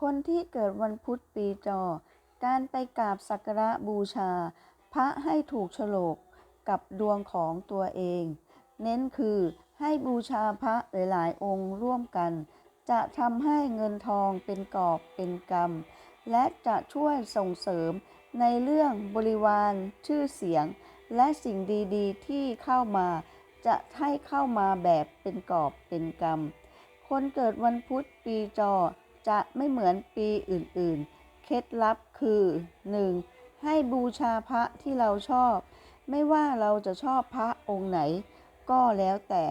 คนที่เกิดวันพุธปีจอ การไปกราบสักการะบูชา พระให้ถูกโฉลกกับดวงของตัวเอง เน้นคือให้บูชาพระหลาย ๆ องค์ร่วมกัน จะทำให้เงินทองเป็นกอบเป็นกรรม และจะช่วยส่งเสริมในเรื่องบริวารชื่อเสียง และสิ่งดีๆ ที่เข้ามา จะให้เข้ามาแบบเป็นกอบเป็นกรรม คนเกิดวันพุธปีจอ จะไม่เหมือนปีอื่นๆ เคล็ดลับคือ 1. ให้บูชาพระที่เราชอบ ไม่ว่าเราจะชอบพระองค์ไหน ก็แล้วแต่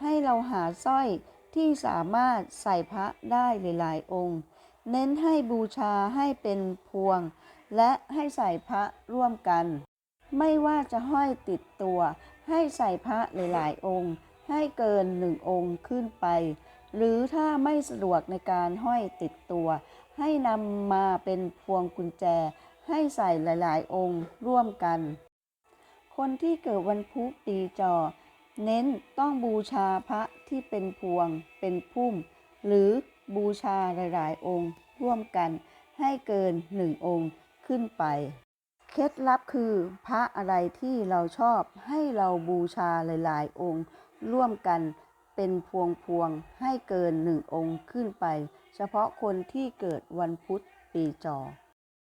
ให้เราหาสร้อยที่สามารถใส่พระได้หลายๆองค์ เน้นให้บูชาให้เป็นพวง และให้ใส่พระร่วมกัน ไม่ว่าจะห้อยติดตัว ให้ใส่พระหลายๆองค์ ให้เกินหนึ่งองค์ขึ้นไป หรือถ้าไม่สะดวกในการห้อยติดตัว ให้นำมาเป็นพวงกุญแจ ให้ใส่หลาย ๆ องค์ร่วมกัน คนที่เกิดวันพุธปีจอ เน้นต้องบูชาพระที่เป็นพวง เป็นพุ่ม หรือบูชาหลาย ๆ องค์ร่วมกัน ให้เกินหนึ่งองค์ขึ้นไป เคล็ดลับคือพระอะไรที่เราชอบให้เราบูชาหลาย ๆ องค์ร่วมกัน เป็นพวงพวงให้เกินหนึ่งองค์ขึ้นไป เฉพาะคนที่เกิดวันพุธปีจอ